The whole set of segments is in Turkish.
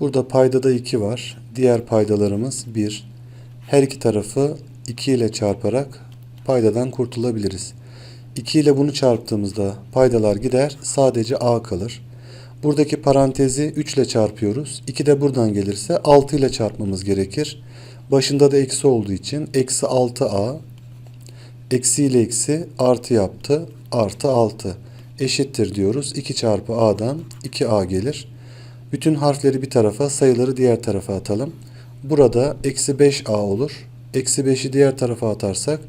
Burada paydada 2 var. Diğer paydalarımız 1. Her iki tarafı 2 ile çarparak paydadan kurtulabiliriz. 2 ile bunu çarptığımızda paydalar gider. Sadece a kalır. Buradaki parantezi 3 ile çarpıyoruz. 2 de buradan gelirse 6 ile çarpmamız gerekir. Başında da eksi olduğu için eksi 6a eksi ile eksi artı yaptı. Artı 6 eşittir diyoruz. 2 çarpı a'dan 2a gelir. Bütün harfleri bir tarafa sayıları diğer tarafa atalım. Burada eksi 5a olur. Eksi 5'i diğer tarafa atarsak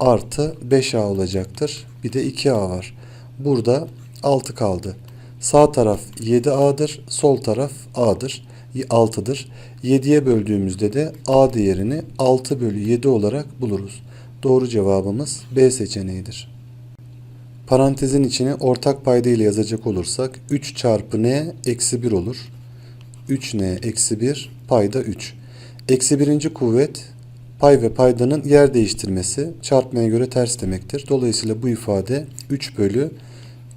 artı 5a olacaktır. Bir de 2a var. Burada 6 kaldı. Sağ taraf 7a'dır. Sol taraf a'dır. 6'dır. 7'ye böldüğümüzde de a değerini 6 bölü 7 olarak buluruz. Doğru cevabımız B seçeneğidir. Parantezin içine ortak payda ile yazacak olursak 3 çarpı n eksi 1 olur. 3n eksi 1 payda 3. Eksi birinci kuvvet pay ve paydanın yer değiştirmesi çarpmaya göre ters demektir. Dolayısıyla bu ifade 3 bölü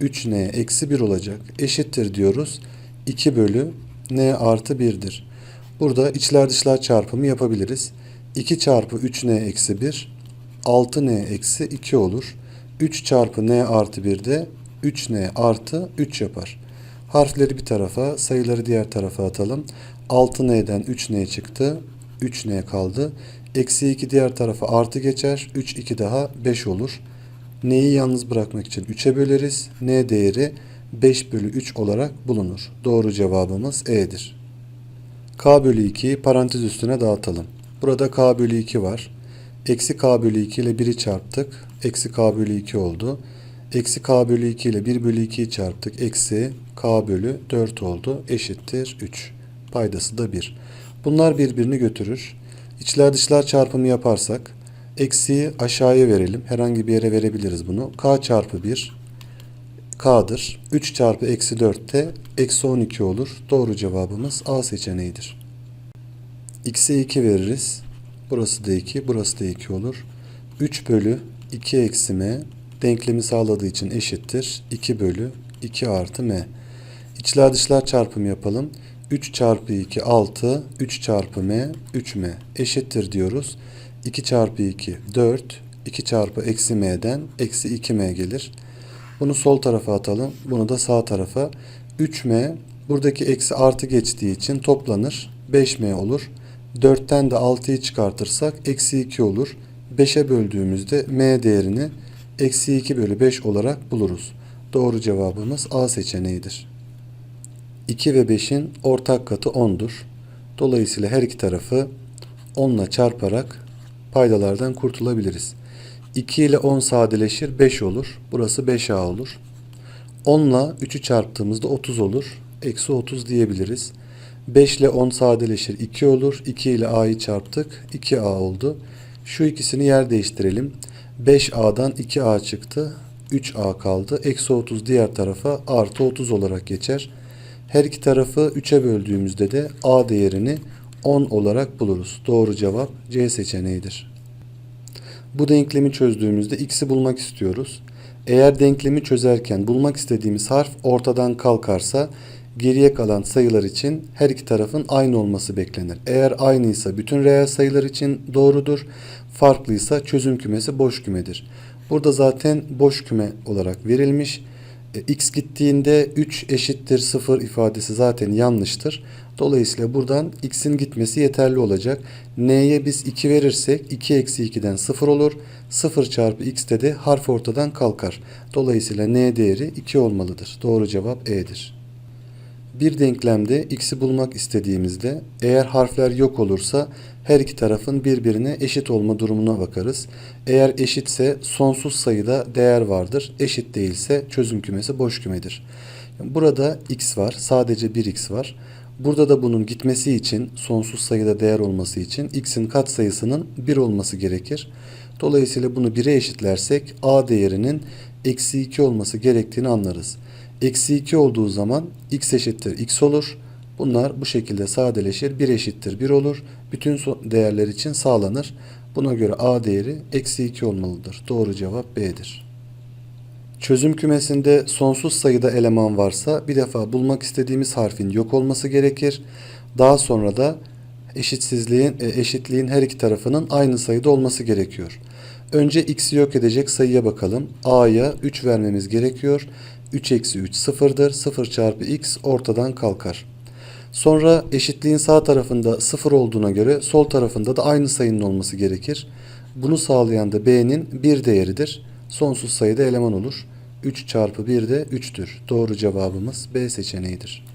3n eksi 1 olacak. Eşittir diyoruz. 2 bölü n artı 1'dir. Burada içler dışlar çarpımı yapabiliriz. 2 çarpı 3n eksi 1 6n eksi 2 olur. 3 çarpı n artı 1 de 3n artı 3 yapar. Harfleri bir tarafa, sayıları diğer tarafa atalım. 6n'den 3n çıktı. 3n kaldı. Eksi 2 diğer tarafa artı geçer. 3, 2 daha 5 olur. N'yi yalnız bırakmak için 3'e böleriz. N değeri 5 bölü 3 olarak bulunur. Doğru cevabımız E'dir. K bölü 2'yi parantez üstüne dağıtalım. Burada K bölü 2 var. Eksi K bölü 2 ile 1'i çarptık. Eksi K bölü 2 oldu. Eksi K bölü 2 ile 1 bölü 2'yi çarptık. Eksi K bölü 4 oldu. Eşittir 3. Paydası da 1. Bunlar birbirini götürür. İçler dışlar çarpımı yaparsak eksiyi aşağıya verelim. Herhangi bir yere verebiliriz bunu. K çarpı 1 K'dır. 3 çarpı eksi 4 de eksi 12 olur. Doğru cevabımız A seçeneğidir. X'e 2 veririz. Burası da 2, burası da 2 olur. 3 bölü 2 eksi m denklemi sağladığı için eşittir. 2 bölü 2 artı m. İçler dışlar çarpımı yapalım. 3 çarpı 2 6, 3 çarpı m 3m eşittir diyoruz. 2 çarpı 2 4, 2 çarpı eksi m'den eksi 2m gelir. Bunu sol tarafa atalım. Bunu da sağ tarafa. 3m buradaki eksi artı geçtiği için toplanır. 5m olur. 4'ten de 6'yı çıkartırsak eksi 2 olur. 5'e böldüğümüzde m değerini eksi 2 bölü 5 olarak buluruz. Doğru cevabımız A seçeneğidir. 2 ve 5'in ortak katı 10'dur. Dolayısıyla her iki tarafı 10 ile çarparak paydalardan kurtulabiliriz. 2 ile 10 sadeleşir 5 olur. Burası 5A olur. 10 ile 3'ü çarptığımızda 30 olur. Eksi 30 diyebiliriz. 5 ile 10 sadeleşir 2 olur. 2 ile A'yı çarptık. 2A oldu. Şu ikisini yer değiştirelim. 5A'dan 2A çıktı. 3A kaldı. Eksi 30 diğer tarafa artı 30 olarak geçer. Her iki tarafı 3'e böldüğümüzde de A değerini 10 olarak buluruz. Doğru cevap C seçeneğidir. Bu denklemi çözdüğümüzde x'i bulmak istiyoruz. Eğer denklemi çözerken bulmak istediğimiz harf ortadan kalkarsa geriye kalan sayılar için her iki tarafın aynı olması beklenir. Eğer aynıysa bütün reel sayılar için doğrudur. Farklıysa çözüm kümesi boş kümedir. Burada zaten boş küme olarak verilmiş. E, x gittiğinde 3 eşittir 0 ifadesi zaten yanlıştır. Dolayısıyla buradan x'in gitmesi yeterli olacak. n'ye biz 2 verirsek 2 eksi 2'den 0 olur. 0 çarpı x'te de harf ortadan kalkar. Dolayısıyla n değeri 2 olmalıdır. Doğru cevap E'dir. Bir denklemde x'i bulmak istediğimizde eğer harfler yok olursa her iki tarafın birbirine eşit olma durumuna bakarız. Eğer eşitse sonsuz sayıda değer vardır. Eşit değilse çözüm kümesi boş kümedir. Burada x var. Sadece bir x var. Burada da bunun gitmesi için sonsuz sayıda değer olması için x'in katsayısının 1 olması gerekir. Dolayısıyla bunu 1'e eşitlersek a değerinin eksi 2 olması gerektiğini anlarız. Eksi 2 olduğu zaman x eşittir x olur. Bunlar bu şekilde sadeleşir. 1 eşittir 1 olur. Bütün değerler için sağlanır. Buna göre a değeri eksi 2 olmalıdır. Doğru cevap B'dir. Çözüm kümesinde sonsuz sayıda eleman varsa bir defa bulmak istediğimiz harfin yok olması gerekir. Daha sonra da eşitsizliğin e, eşitliğin her iki tarafının aynı sayıda olması gerekiyor. Önce x'i yok edecek sayıya bakalım. a'ya 3 vermemiz gerekiyor. 3 eksi 3 sıfırdır. 0 çarpı x ortadan kalkar. Sonra eşitliğin sağ tarafında 0 olduğuna göre sol tarafında da aynı sayının olması gerekir. Bunu sağlayan da b'nin 1 değeridir. Sonsuz sayıda eleman olur. 3 çarpı 1 de 3'tür. Doğru cevabımız B seçeneğidir.